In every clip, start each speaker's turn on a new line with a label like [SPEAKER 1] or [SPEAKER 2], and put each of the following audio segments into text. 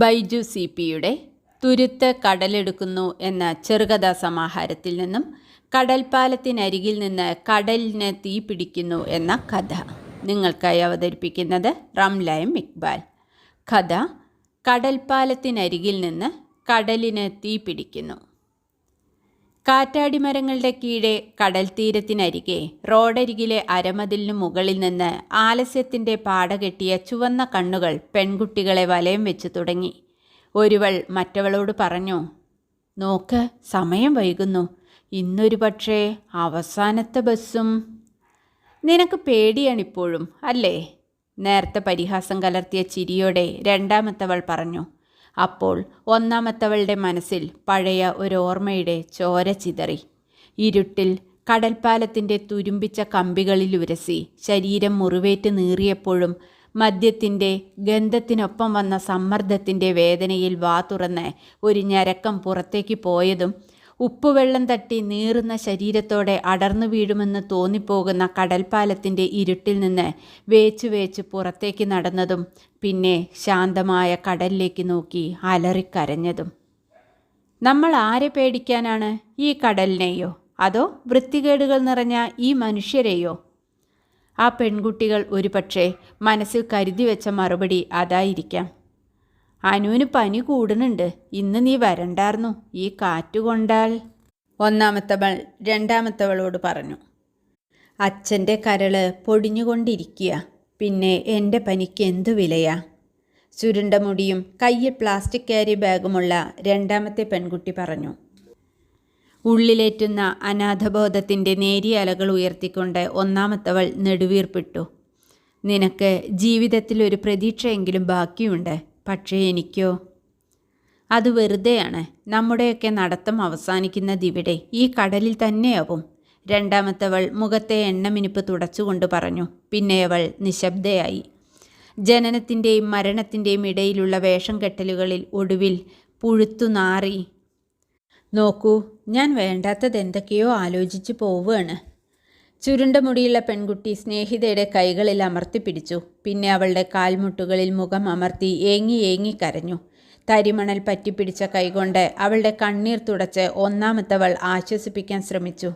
[SPEAKER 1] Baiju C പിയുടെ തുരുത്ത് കടലെടുക്കുന്നു എന്ന ചെറുകഥാ സമാഹാരത്തിൽ നിന്നും കടൽപ്പാലത്തിനരികിൽ നിന്ന് കടലിന് തീ പിടിക്കുന്നു എന്ന കഥ നിങ്ങൾക്കായി അവതരിപ്പിക്കുന്നത് റംലയം ഇക്ബാൽ. കഥ കടൽപ്പാലത്തിനരികിൽ നിന്ന് കടലിന് തീ പിടിക്കുന്നു. കാറ്റാടിമരങ്ങളുടെ കീഴെ കടൽ തീരത്തിനരികെ റോഡരികിലെ അരമതിലിനു മുകളിൽ നിന്ന് ആലസ്യത്തിന്റെ പാടകെട്ടിയ ചുവന്ന കണ്ണുകൾ പെൺകുട്ടികളെ വലയം വെച്ചു തുടങ്ങി. ഒരുവൾ മറ്റവളോട് പറഞ്ഞു നോക്ക് സമയം വൈകുന്നു. ഇന്നൊരു പക്ഷേ അവസാനത്തെ ബസ്സും. നിനക്ക് പേടിയാണിപ്പോഴും അല്ലേ? നേരത്തെ പരിഹാസം കലർത്തിയ ചിരിയോടെ രണ്ടാമത്തവൾ പറഞ്ഞു അപ്പോൾ ഒന്നാമത്തവളുടെ മനസ്സിൽ പഴയ ഒരു ഓർമ്മയുടെ ചോര ചിതറി. ഇരുട്ടിൽ കടൽപ്പാലത്തിന്റെ തുരുമ്പിച്ച കമ്പികളിൽ ഉരസി ശരീരം മുറിവേറ്റ് നീറിയപ്പോഴും മദ്യത്തിന്റെ ഗന്ധത്തിനൊപ്പം വന്ന സമ്മർദ്ദത്തിന്റെ വേദനയിൽ വാ തുറന്ന് ഒരു ഞരക്കം പുറത്തേക്ക് പോയതും ഉപ്പുവെള്ളം തട്ടി നീറുന്ന ശരീരത്തോടെ അടർന്നു വീഴുമെന്ന് തോന്നിപ്പോകുന്ന കടൽപ്പാലത്തിന്റെ ഇരുട്ടിൽ നിന്ന് വേച്ചു വേച്ച് പുറത്തേക്ക് നടന്നതും പിന്നെ ശാന്തമായ കടലിലേക്ക് നോക്കി അലറിക്കരഞ്ഞതും. നമ്മൾ ആരെ പേടിക്കാനാണ് ഈ കടലിനെയോ? അതോ വൃത്തികേടുകൾ നിറഞ്ഞ ഈ മനുഷ്യരെയോ? ആ പെൺകുട്ടികൾ ഒരുപക്ഷെ മനസ്സിൽ കരുതി വെച്ച മറുപടി അതായിരിക്കാം. അനുവിന് പനി കൂടുന്നുണ്ട്. ഇന്ന് നീ വരണ്ടായിരുന്നു ഈ കാറ്റ് കൊണ്ടാൽ. ഒന്നാമത്തവൾ രണ്ടാമത്തവളോട് പറഞ്ഞു അച്ഛന്റെ കരൾ പൊടിഞ്ഞുകൊണ്ടിരിക്കുക. പിന്നെ എന്റെ പനിക്ക് എന്തു വിലയാ ചുരുണ്ട മുടിയും കയ്യിൽ പ്ലാസ്റ്റിക് ക്യാരി ബാഗുമുള്ള രണ്ടാമത്തെ പെൺകുട്ടി പറഞ്ഞു ഉള്ളിലേറ്റുന്ന അനാഥബോധത്തിന്റെ നേരിയ അലകൾ ഉയർത്തിക്കൊണ്ട് ഒന്നാമത്തവൾ നെടുവീർപ്പിട്ടു. നിനക്ക് ജീവിതത്തിൽ ഒരു പ്രതീക്ഷയെങ്കിലും ബാക്കിയുണ്ട്. പക്ഷേ എനിക്കോ? അത് വെറുതെയാണ്. നമ്മുടെയൊക്കെ നടത്തം അവസാനിക്കുന്നതിവിടെ ഈ കടലിൽ തന്നെയാവും. രണ്ടാമത്തവൾ മുഖത്തെ എണ്ണമിനിപ്പ് തുടച്ചുകൊണ്ട് പറഞ്ഞു. പിന്നെ അവൾ നിശബ്ദയായി. ജനനത്തിന്റെയും മരണത്തിന്റെയും ഇടയിലുള്ള വേഷം കെട്ടലുകളിൽ ഒടുവിൽ പുഴുത്തു നാറി. നോക്കൂ ഞാൻ വേണ്ടാത്തത് എന്തൊക്കെയോ ആലോചിച്ച് പോവുകയാണ്. ചുരുണ്ട മുടിയുള്ള പെൺകുട്ടി സ്നേഹിതയുടെ കൈകളിൽ അമർത്തി പിടിച്ചു. പിന്നെ അവളുടെ കാൽമുട്ടുകളിൽ മുഖം അമർത്തി ഏങ്ങി ഏങ്ങി കരഞ്ഞു. തരിമണൽ പറ്റിപ്പിടിച്ച കൈകൊണ്ട് അവളുടെ കണ്ണീർ തുടച്ച് ഒന്നാമത്തവൾ ആശ്വസിപ്പിക്കാൻ ശ്രമിച്ചു.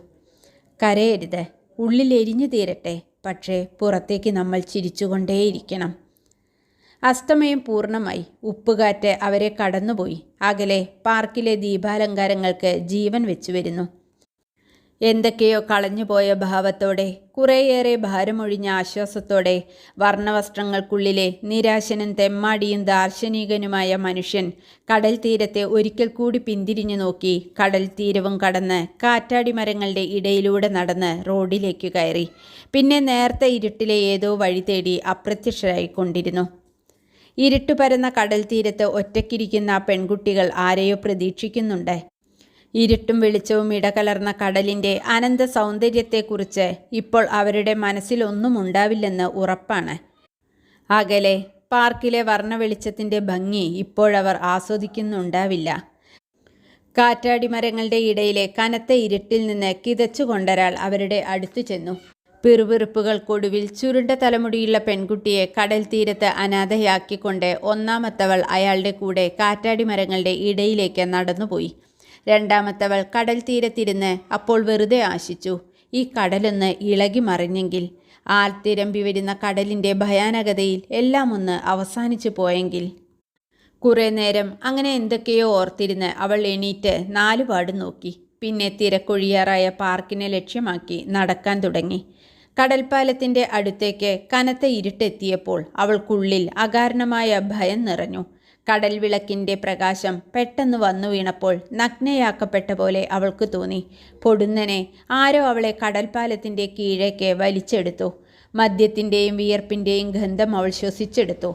[SPEAKER 1] കരയരുത്. ഉള്ളിൽ എരിഞ്ഞു തീരട്ടെ. പക്ഷേ പുറത്തേക്ക് നമ്മൾ ചിരിച്ചുകൊണ്ടേയിരിക്കണം. അസ്തമയം പൂർണമായി. ഉപ്പുകാറ്റ് അവരെ കടന്നുപോയി. അകലെ പാർക്കിലെ ദീപാലങ്കാരങ്ങൾക്ക് ജീവൻ വെച്ചു വരുന്നു എന്തൊക്കെയോ കളഞ്ഞുപോയ ഭാവത്തോടെ കുറേയേറെ ഭാരമൊഴിഞ്ഞ ആശ്വാസത്തോടെ വർണവസ്ത്രങ്ങൾക്കുള്ളിലെ നിരാശനും തെമ്മാടിയും ദാർശനികനുമായ മനുഷ്യൻ കടൽ തീരത്തെ ഒരിക്കൽ കൂടി പിന്തിരിഞ്ഞു നോക്കി കടൽ തീരവും കടന്ന് കാറ്റാടി മരങ്ങളുടെ ഇടയിലൂടെ നടന്ന് റോഡിലേക്ക് കയറി. പിന്നെ നേരത്തെ ഇരുട്ടിലെ ഏതോ വഴി തേടി അപ്രത്യക്ഷരായിക്കൊണ്ടിരുന്നു. ഇരുട്ട് പരന്ന കടൽ തീരത്ത് ഒറ്റക്കിരിക്കുന്ന പെൺകുട്ടികൾ ആരെയോ പ്രതീക്ഷിക്കുന്നുണ്ട്. ഇരുട്ടും വെളിച്ചവും ഇടകലർന്ന കടലിന്റെ അനന്ത സൗന്ദര്യത്തെക്കുറിച്ച് ഇപ്പോൾ അവരുടെ മനസ്സിലൊന്നും ഉണ്ടാവില്ലെന്ന് ഉറപ്പാണ്. അകലെ പാർക്കിലെ വർണ വെളിച്ചത്തിന്റെ ഭംഗി ഇപ്പോഴവർ ആസ്വദിക്കുന്നുണ്ടാവില്ല. കാറ്റാടിമരങ്ങളുടെ ഇടയിലെ കനത്ത ഇരുട്ടിൽ നിന്ന് കിതച്ചു കൊണ്ടൊരാൾ അവരുടെ അടുത്തു ചെന്നു. പിറുപിറുപ്പുകൾക്കൊടുവിൽ ചുരുണ്ട തലമുടിയുള്ള പെൺകുട്ടിയെ കടൽ തീരത്ത് അനാഥയാക്കിക്കൊണ്ട് ഒന്നാമത്തവൾ അയാളുടെ കൂടെ കാറ്റാടിമരങ്ങളുടെ ഇടയിലേക്ക് നടന്നുപോയി. രണ്ടാമത്തവൾ കടൽ തീരത്തിരുന്ന് അപ്പോൾ വെറുതെ ആശിച്ചു ഈ കടലൊന്ന് ഇളകി മറിഞ്ഞെങ്കിൽ. ആൽത്തിരമ്പി വരുന്ന കടലിന്റെ ഭയാനകതയിൽ എല്ലാം ഒന്ന് അവസാനിച്ചു പോയെങ്കിൽ. കുറേ നേരം അങ്ങനെ എന്തൊക്കെയോ ഓർത്തിരുന്ന് അവൾ എണീറ്റ് നാലുപാട് നോക്കി. പിന്നെ തിരക്കൊഴിയാറായ പാർക്കിനെ ലക്ഷ്യമാക്കി നടക്കാൻ തുടങ്ങി. കടൽപ്പാലത്തിന്റെ അടുത്തേക്ക് കനത്ത ഇരുട്ടെത്തിയപ്പോൾ അവൾക്കുള്ളിൽ അകാരണമായ ഭയം നിറഞ്ഞു. കടൽ വിളക്കിന്റെ പ്രകാശം പെട്ടെന്ന് വന്നു വീണപ്പോൾ നഗ്നയാക്കപ്പെട്ട പോലെ അവൾക്ക് തോന്നി. പൊടുന്നനെ ആരോ അവളെ കടൽപ്പാലത്തിന്റെ കീഴേക്ക് വലിച്ചെടുത്തു. മദ്യത്തിന്റെയും വിയർപ്പിന്റെയും ഗന്ധം അവൾ ശ്വസിച്ചെടുത്തു.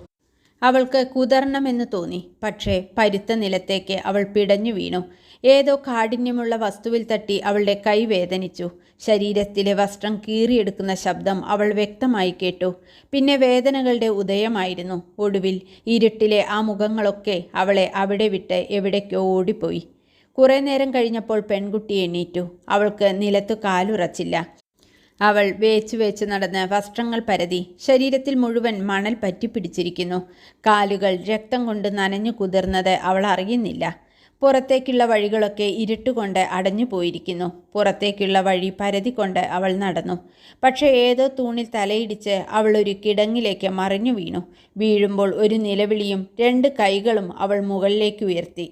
[SPEAKER 1] അവൾക്ക് കുതറണമെന്ന് തോന്നി. പക്ഷേ പരുത്ത നിലത്തേക്ക് അവൾ പിടഞ്ഞു വീണു. ഏതോ കാഠിന്യമുള്ള വസ്തുവിൽ തട്ടി അവളുടെ കൈ വേദനിച്ചു. ശരീരത്തിലെ വസ്ത്രം കീറിയെടുക്കുന്ന ശബ്ദം അവൾ വ്യക്തമായി കേട്ടു. പിന്നെ വേദനകളുടെ ഉദയമായിരുന്നു. ഒടുവിൽ ഇരുട്ടിലെ ആ മുഖങ്ങളൊക്കെ അവളെ അവിടെ വിട്ട് എവിടേക്കോ ഓടിപ്പോയി. കുറേ നേരം കഴിഞ്ഞപ്പോൾ പെൺകുട്ടി എണീറ്റു. അവൾക്ക് നിലത്തു കാലുറച്ചില്ല. അവൾ വേച്ചു വേച്ച് നടന്ന് വസ്ത്രങ്ങൾ പരതി ശരീരത്തിൽ മുഴുവൻ മണൽ പറ്റിപ്പിടിച്ചിരിക്കുന്നു കാലുകൾ രക്തം കൊണ്ട് നനഞ്ഞു കുതിർന്നത് അവൾ അറിയുന്നില്ല. പുറത്തേക്കുള്ള വഴികളൊക്കെ ഇരുട്ടുകൊണ്ട് അടഞ്ഞു പോയിരിക്കുന്നു. പുറത്തേക്കുള്ള വഴി പരതിക്കൊണ്ട് അവൾ നടന്നു. പക്ഷേ ഏതോ തൂണിൽ തലയിടിച്ച് അവൾ ഒരു കിടങ്ങിലേക്ക് മറിഞ്ഞു വീണു. വീഴുമ്പോൾ ഒരു നിലവിളിയും രണ്ട് കൈകളും അവൾ മുകളിലേക്ക് ഉയർത്തി.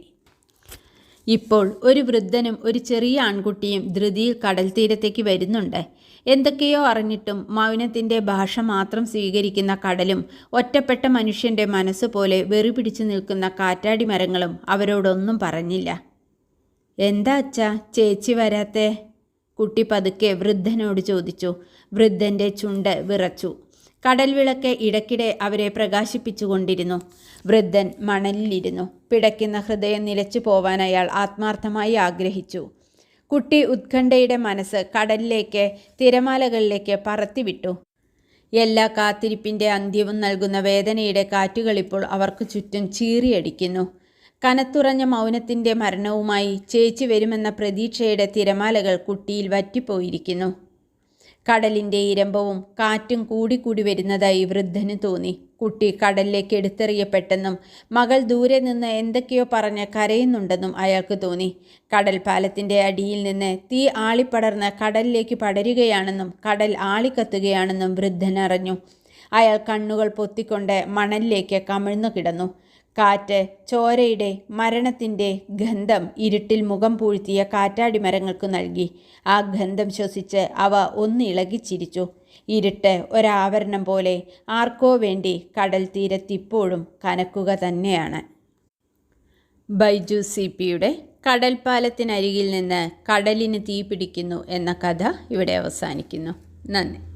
[SPEAKER 1] ഇപ്പോൾ ഒരു വൃദ്ധനും ഒരു ചെറിയ ആൺകുട്ടിയും ധൃതിയിൽ കടൽ തീരത്തേക്ക് വരുന്നുണ്ട്. എന്തൊക്കെയോ അറിഞ്ഞിട്ടും മൗനത്തിന്റെ ഭാഷ മാത്രം സ്വീകരിക്കുന്ന കടലും ഒറ്റപ്പെട്ട മനുഷ്യന്റെ മനസ്സ് പോലെ വെറി പിടിച്ചു നിൽക്കുന്ന കാറ്റാടി മരങ്ങളും അവരോടൊന്നും പറഞ്ഞില്ല. എന്താ അച്ഛാ ചേച്ചി വരാത്തേ? കുട്ടി പതുക്കെ വൃദ്ധനോട് ചോദിച്ചു. വൃദ്ധന്റെ ചുണ്ട് വിറച്ചു. കടൽ വിളക്ക് ഇടയ്ക്കിടെ അവരെ പ്രകാശിപ്പിച്ചുകൊണ്ടിരുന്നു വൃദ്ധൻ മണലിലിരുന്നു. പിടയ്ക്കുന്ന ഹൃദയം നിലച്ചു പോവാൻ അയാൾ ആത്മാർത്ഥമായി ആഗ്രഹിച്ചു. കുട്ടി ഉത്കണ്ഠയുടെ മനസ്സ് കടലിലേക്ക് തിരമാലകളിലേക്ക് പറത്തിവിട്ടു. എല്ലാ കാത്തിരിപ്പിന്റെ അന്ത്യവും നൽകുന്ന വേദനയുടെ കാറ്റുകളിപ്പോൾ അവർക്ക് ചുറ്റും ചീറിയടിക്കുന്നു. കനത്തുറഞ്ഞ മൗനത്തിന്റെ മരണവുമായി ചേച്ചി വരുമെന്ന പ്രതീക്ഷയുടെ തിരമാലകൾ കുട്ടിയിൽ വറ്റിപ്പോയിരിക്കുന്നു. കടലിന്റെ ഇരമ്പവും കാറ്റും കൂടിക്കൂടി വരുന്നതായി വൃദ്ധന് തോന്നി. കുട്ടി കടലിലേക്ക് എടുത്തെറിയപ്പെട്ടെന്നും മകൾ ദൂരെ നിന്ന് എന്തൊക്കെയോ പറഞ്ഞ് കരയുന്നുണ്ടെന്നും അയാൾക്ക് തോന്നി. കടൽ പാലത്തിന്റെ അടിയിൽ നിന്ന് തീ ആളിപ്പടർന്ന് കടലിലേക്ക് പടരുകയാണെന്നും കടൽ ആളിക്കത്തുകയാണെന്നും വൃദ്ധൻ അറിഞ്ഞു. അയാൾ കണ്ണുകൾ പൊത്തിക്കൊണ്ട് മണലിലേക്ക് കമിഴ്ന്നു കിടന്നു. കാറ്റ് ചോരയുടെ മരണത്തിന്റെ ഗന്ധം ഇരുട്ടിൽ മുഖം പൂഴ്ത്തിയ കാറ്റാടി മരങ്ങൾക്ക് നൽകി. ആ ഗന്ധം ശ്വസിച്ച് അവ ഒന്ന് ചിരിച്ചു. ഇരുട്ട് ഒരാവരണം പോലെ ആർക്കോ വേണ്ടി കടൽ തീരത്തിപ്പോഴും കനക്കുക തന്നെയാണ്. ബൈജു സി പിയുടെ കടൽപ്പാലത്തിനരികിൽ നിന്ന് കടലിന് തീ പിടിക്കുന്നു എന്ന കഥ ഇവിടെ അവസാനിക്കുന്നു. നന്ദി.